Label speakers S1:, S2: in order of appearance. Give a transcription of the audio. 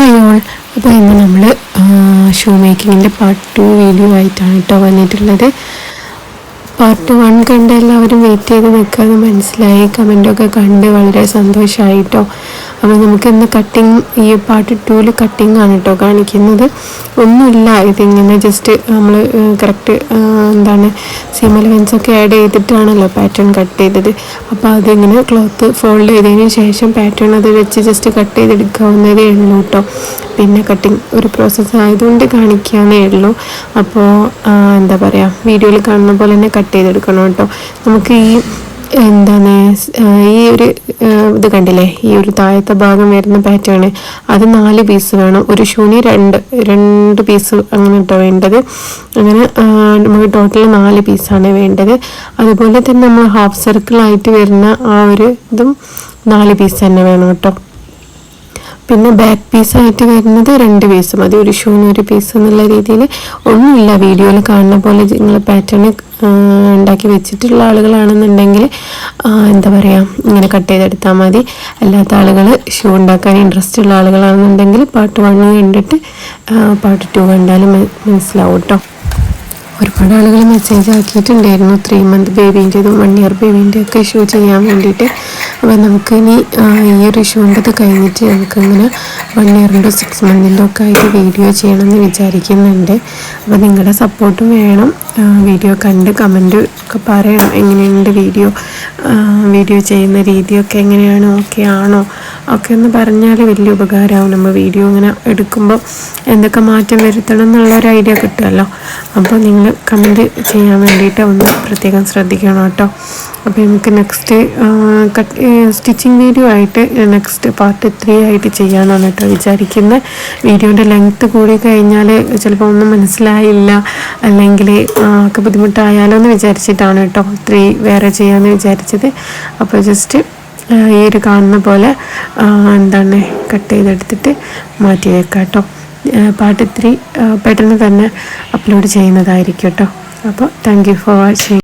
S1: Hi all അപ്പോൾ ഇന്ന് നമ്മൾ ഷൂ മേക്കിങ്ങിന്റെ പാർട്ട് ടു വീഡിയോ ആയിട്ടാണ് കേട്ടോ വന്നിട്ടുള്ളത്. പാർട്ട് വൺ കണ്ട് എല്ലാവരും വെയിറ്റ് ചെയ്ത് നിൽക്കാതെ മനസ്സിലായി. കമന്റൊക്കെ കണ്ട് വളരെ സന്തോഷമായിട്ടോ അപ്പോൾ നമുക്ക് ഇന്ന് കട്ടിങ് ഈ പാർട്ട് ടൂവിൽ കട്ടിങ് ആണ് കേട്ടോ കാണിക്കുന്നത്. ഒന്നുമില്ല ഇതിങ്ങനെ ജസ്റ്റ് നമ്മൾ കറക്റ്റ് എന്താണ് സീം എലവൻസൊക്കെ ആഡ് ചെയ്തിട്ടാണല്ലോ പാറ്റേൺ കട്ട് ചെയ്തത്. അപ്പോൾ അതിങ്ങനെ ക്ലോത്ത് ഫോൾഡ് ചെയ്തതിന് ശേഷം പാറ്റേൺ അത് വെച്ച് ജസ്റ്റ് കട്ട് ചെയ്തെടുക്കാവുന്നതേ ഉള്ളൂ കേട്ടോ പിന്നെ കട്ടിങ് ഒരു പ്രോസസ്സ് ആയതുകൊണ്ട് കാണിക്കാനേ ഉള്ളൂ. അപ്പോൾ എന്താ പറയുക വീഡിയോയിൽ കാണുന്ന പോലെ തന്നെ കട്ട് ചെയ്തെടുക്കണം കേട്ടോ. നമുക്ക് ഈ എന്താണ് ഈ ഒരു ഇത് കണ്ടില്ലേ? ഈ ഒരു താഴത്തെ ഭാഗം വരുന്ന പാറ്റേൺ അത് നാല് പീസ് വേണം. ഒരു ഷൂന് രണ്ട് രണ്ട് പീസ് അങ്ങനെ കേട്ടോ വേണ്ടത്. അങ്ങനെ നമുക്ക് ടോട്ടൽ നാല് പീസാണ് വേണ്ടത്. അതുപോലെ തന്നെ നമ്മൾ ഹാഫ് സർക്കിളായിട്ട് വരുന്ന ആ ഒരു ഇതും നാല് പീസ് തന്നെ വേണം കേട്ടോ. പിന്നെ ബാക്ക് പീസായിട്ട് വരുന്നത് രണ്ട് പീസ് മതി ഒരു ഷൂന് ഒരു പീസ് എന്നുള്ള രീതിയിൽ ഒന്നുമില്ല വീഡിയോയിൽ കാണുന്ന പോലെ നിങ്ങൾ പാറ്റേൺ ഉണ്ടാക്കി വെച്ചിട്ടുള്ള ആളുകളാണെന്നുണ്ടെങ്കിൽ എന്താ പറയുക ഇങ്ങനെ കട്ട് ചെയ്തെടുത്താൽ മതി. അല്ലാത്ത ആളുകൾ ഷൂ ഉണ്ടാക്കാൻ ഇൻട്രസ്റ്റ് ഉള്ള ആളുകളാണെന്നുണ്ടെങ്കിൽ പാർട്ട് വൺ കണ്ടിട്ട് പാർട്ട് ടു കണ്ടാലും മനസ്സിലാവും കേട്ടോ ഒരുപാട് ആളുകൾ മെസ്സേജ് ആക്കിയിട്ടുണ്ടായിരുന്നു. ത്രീ മന്ത് ബേബീന്റെതും വൺ ഇയർ ബേബീന്റെ ഒക്കെ ഇഷ്യൂ ചെയ്യാൻ വേണ്ടിയിട്ട്. അപ്പോൾ നമുക്ക് ഇനി ഈ ഒരു ഇഷ്യൂന്റെത് കഴിഞ്ഞിട്ട് നമുക്കിങ്ങനെ വൺ ഇയറിന്റെ സിക്സ് മന്തിന്റെ ഒക്കെ ആയിട്ട് വീഡിയോ ചെയ്യണമെന്ന് വിചാരിക്കുന്നുണ്ട്. അപ്പോൾ നിങ്ങളുടെ സപ്പോർട്ടും വേണം. വീഡിയോ കണ്ട് കമന്റ് ഒക്കെ പറയണം. എങ്ങനെയുണ്ട് വീഡിയോ വീഡിയോ ചെയ്യുന്ന രീതിയൊക്കെ എങ്ങനെയാണ്? ഓക്കെ ആണോ? ഒക്കെ ഒന്ന് പറഞ്ഞാൽ വലിയ ഉപകാരമാവും നമ്മൾ വീഡിയോ ഇങ്ങനെ എടുക്കുമ്പോൾ എന്തൊക്കെ മാറ്റം വരുത്തണം എന്നുള്ളൊരു ഐഡിയ കിട്ടുമല്ലോ അപ്പോൾ നിങ്ങൾ കമന്റ് ചെയ്യാൻ വേണ്ടിയിട്ട് ഒന്ന് പ്രത്യേകം ശ്രദ്ധിക്കണം കേട്ടോ. അപ്പോൾ നമുക്ക് നെക്സ്റ്റ് കട്ട് സ്റ്റിച്ചിങ് വീഡിയോ ആയിട്ട് നെക്സ്റ്റ് പാർട്ട് ത്രീ ആയിട്ട് ചെയ്യാമെന്നാണ് കേട്ടോ വിചാരിക്കുന്നത് വീഡിയോന്റെ ലെങ്ത്ത് കൂടി കഴിഞ്ഞാൽ ചിലപ്പോൾ ഒന്നും മനസ്സിലായില്ല. അല്ലെങ്കിൽ ഒക്കെ ബുദ്ധിമുട്ടായാലോ എന്ന് വിചാരിച്ചിട്ടാണ് കേട്ടോ. ത്രീ വേറെ ചെയ്യാമെന്ന് വിചാരിച്ചത്. അപ്പോൾ ജസ്റ്റ് ഈ ഒരു കാണുന്ന പോലെ എന്താണ് കട്ട് ചെയ്തെടുത്തിട്ട് മാറ്റി വെക്കാം കേട്ടോ പാട്ട് ഇത്തിരി പെട്ടെന്ന് തന്നെ അപ്ലോഡ് ചെയ്യുന്നതായിരിക്കും കേട്ടോ അപ്പോൾ താങ്ക് യു ഫോർ വാച്ചിങ്